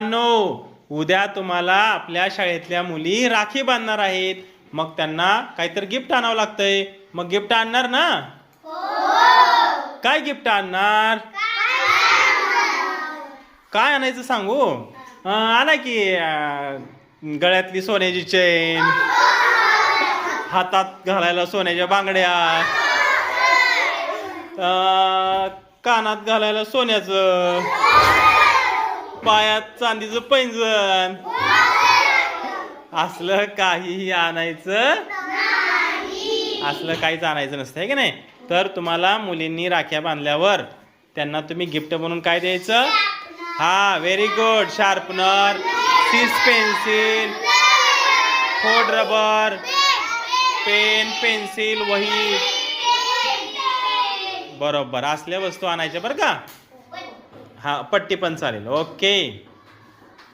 No उद्या तुम्हाला आपल्या शाळेतल्या मुली राखी बांधणार आहेत. मग त्यांना काहीतरी गिफ्ट आणावं लागतंय. मग गिफ्ट आणणार ना? काय गिफ्ट आणणार? काय आणायचं सांगू? आणा की गळ्यातली सोन्याची चेन. हातात घालायला सोन्याच्या बांगड्या. कानात घालायला सोन्याचं. पायात चांदीचं पैंजण. असलं काहीही आणायचं असलं काहीच आणायचं नसतं आहे की नाही? तर तुम्हाला मुलींनी राख्या बांधल्यावर त्यांना तुम्ही गिफ्ट म्हणून काय द्यायचं? हा व्हेरी गुड शार्पनर सीस पेन्सिल खोड रबर पेन पेन्सिल वही. बरोबर असल्या वस्तू आणायच्या बरं का? हां पट्टी पण चालेल. ओके.